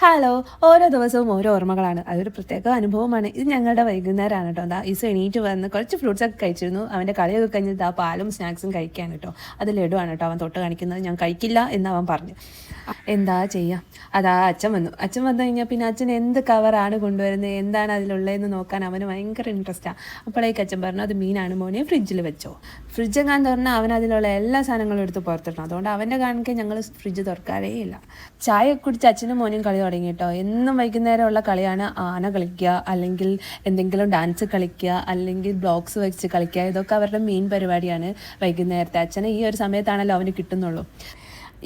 Hello ഓരോ ദിവസവും ഓരോ ഓർമ്മകളാണ്. അതൊരു പ്രത്യേക അനുഭവമാണ്. ഇത് ഞങ്ങളുടെ വൈകുന്നേരമാണ് കേട്ടോ. എന്താ ഈസ് എണീറ്റ് വന്ന് കുറച്ച് ഫ്രൂട്ട്സ് ഒക്കെ കഴിച്ചിരുന്നു. അവന്റെ കളിയൊക്കെ കഴിഞ്ഞിട്ട് ആ പാലും സ്നാക്സും കഴിക്കാൻ കേട്ടോ. അത് ലഡുവാണ് കേട്ടോ അവൻ തൊട്ട് കാണിക്കുന്നത്. ഞാൻ കഴിക്കില്ല എന്ന് അവൻ പറഞ്ഞു. എന്താ ചെയ്യാം? അതാ അച്ഛൻ വന്നു. അച്ഛൻ വന്നു കഴിഞ്ഞാൽ പിന്നെ അച്ഛൻ എന്ത് കവറാണ് കൊണ്ടുവരുന്നത് എന്താണ് അതിലുള്ളതെന്ന് നോക്കാൻ അവന് ഭയങ്കര ഇൻട്രസ്റ്റാണ് അപ്പോഴേക്ക് അച്ഛൻ പറഞ്ഞു അത് മീനാണ് മോനെ ഫ്രിഡ്ജിൽ വെച്ചോ. ഫ്രിഡ്ജ് എങ്ങാൻ തുറന്നാൽ അവൻ അതിലുള്ള എല്ലാ സാധനങ്ങളും എടുത്ത് പുറത്തിടണം. അതുകൊണ്ട് അവന്റെ കാണിക്കാൻ ഞങ്ങൾ ഫ്രിഡ്ജ് തുറക്കാറേ ഇല്ല ചായ കുടിച്ച് അച്ഛനും മോനും കളി തുടങ്ങി കേട്ടോ എന്നും വൈകുന്നേരമുള്ള കളിയാണ് ആന കളിക്കുക അല്ലെങ്കിൽ എന്തെങ്കിലും ഡാൻസ് കളിക്കുക അല്ലെങ്കിൽ ബ്ലോക്സ് വെച്ച് കളിക്കുക. ഇതൊക്കെ അവരുടെ മെയിൻ പരിപാടിയാണ് വൈകുന്നേരത്തെ. അച്ഛനെ ഈ ഒരു സമയത്താണല്ലോ അവന് കിട്ടുന്നുള്ളൂ.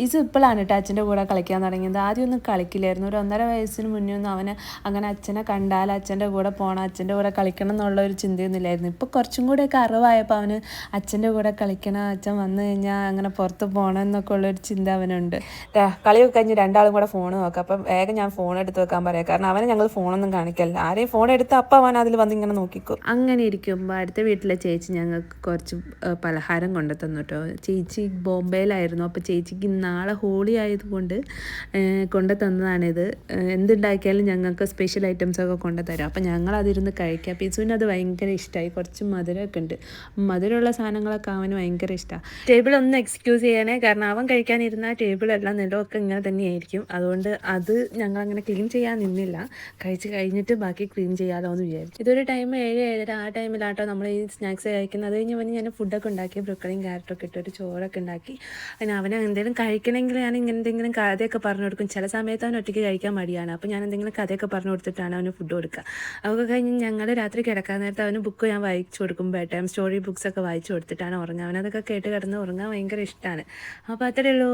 ഇത് ഇപ്പോഴാണ് കേട്ടോ അച്ഛന്റെ കൂടെ കളിക്കാൻ തുടങ്ങിയത്. ആദ്യമൊന്നും കളിക്കില്ലായിരുന്നു. ഒരു ഒന്നര വയസ്സിന് മുന്നേ ഒന്നും അവന് അങ്ങനെ അച്ഛനെ കണ്ടാൽ അച്ഛന്റെ കൂടെ പോകണം അച്ഛന്റെ കൂടെ കളിക്കണം എന്നുള്ള ഒരു ചിന്തയൊന്നുമില്ലായിരുന്നു ഇപ്പോൾ കുറച്ചും കൂടെയൊക്കെ അറിവായപ്പോൾ അവന് അച്ഛന്റെ കൂടെ കളിക്കണം അച്ഛൻ വന്നു കഴിഞ്ഞാൽ അങ്ങനെ പുറത്ത് പോകണം എന്നൊക്കെ ഉള്ളൊരു ചിന്ത അവനുണ്ട്. കളിയൊക്കെ കഴിഞ്ഞ് രണ്ടാളും കൂടെ ഫോൺ നോക്കാം. അപ്പം വേഗം ഞാൻ ഫോൺ എടുത്ത് വെക്കാൻ പറയാം. കാരണം അവനെ ഞങ്ങൾ ഫോണൊന്നും കാണിക്കല്ല ആരെയും ഫോൺ എടുത്ത് അപ്പം അവൻ അതിൽ വന്ന് ഇങ്ങനെ നോക്കിക്കും. അങ്ങനെ ഇരിക്കുമ്പോൾ അടുത്ത വീട്ടിലെ ചേച്ചി ഞങ്ങൾക്ക് കുറച്ച് പലഹാരം കൊണ്ടു തന്നു കേട്ടോ. ചേച്ചി ബോംബെയിലായിരുന്നു. അപ്പോൾ ചേച്ചിക്ക് നാളെ ഹോളി ആയതുകൊണ്ട് കൊണ്ട് തന്നതാണിത്. എന്തുണ്ടാക്കിയാലും ഞങ്ങൾക്ക് സ്പെഷ്യൽ ഐറ്റംസ് ഒക്കെ കൊണ്ടു തരും. അപ്പോൾ ഞങ്ങൾ അതിരുന്ന് കഴിക്കാം. പിസുവിന് അത് ഭയങ്കര ഇഷ്ടമായി കുറച്ച് മധുരമൊക്കെ ഉണ്ട്. മധുരമുള്ള സാധനങ്ങളൊക്കെ അവന് ഭയങ്കര ഇഷ്ടമാണ് ടേബിൾ ഒന്ന് എക്സ്ക്യൂസ് ചെയ്യണേ. കാരണം അവൻ കഴിക്കാനിരുന്ന ടേബിളെല്ലാം നിലമൊക്കെ ഇങ്ങനെ തന്നെയായിരിക്കും. അതുകൊണ്ട് അത് ഞങ്ങൾ അങ്ങനെ ക്ലീൻ ചെയ്യാൻ നിന്നില്ല. കഴിച്ച് കഴിഞ്ഞിട്ട് ബാക്കി ക്ലീൻ ചെയ്യാമല്ലോ എന്ന് വിചാരിച്ചു. ഇതൊരു ടൈം ഏഴ് ഏഴര ആ ടൈമിലാട്ടോ നമ്മൾ ഈ സ്നാക്സ് കഴിക്കുന്നത്. അത് കഴിഞ്ഞ് ഞാൻ ഫുഡൊക്കെ ഉണ്ടാക്കി ബ്രൊക്കളിയും ക്യാരറ്റൊക്കെ ഇട്ട് ഒരു ചോറൊക്കെ ഉണ്ടാക്കി. അതിന് അവനെ എന്തെങ്കിലും കഴിക്കണമെങ്കിൽ ഞാൻ ഇങ്ങനെ എന്തെങ്കിലും കഥയൊക്കെ പറഞ്ഞു കൊടുക്കും. ചില സമയത്ത് അവൻ ഒറ്റയ്ക്ക് കഴിക്കാൻ മടിയാണ്. അപ്പോൾ ഞാൻ എന്തെങ്കിലും കഥയൊക്കെ പറഞ്ഞു കൊടുത്തിട്ടാണ് അവന് ഫുഡ് കൊടുക്കുക. അതൊക്കെ കഴിഞ്ഞ് ഞങ്ങൾ രാത്രി കിടക്കാൻ നേരത്തെ അവന് ബുക്ക് ഞാൻ വായിച്ചു കൊടുക്കും. ബെഡ് ടൈം സ്റ്റോറി ബുക്സൊക്കെ വായിച്ചു കൊടുത്തിട്ടാണ് ഉറങ്ങുക. അവനതൊക്കെ കേട്ട് കിടന്ന് ഉറങ്ങാൻ ഭയങ്കര ഇഷ്ടമാണ് അപ്പോൾ അത്രയേ ഉള്ളൂ.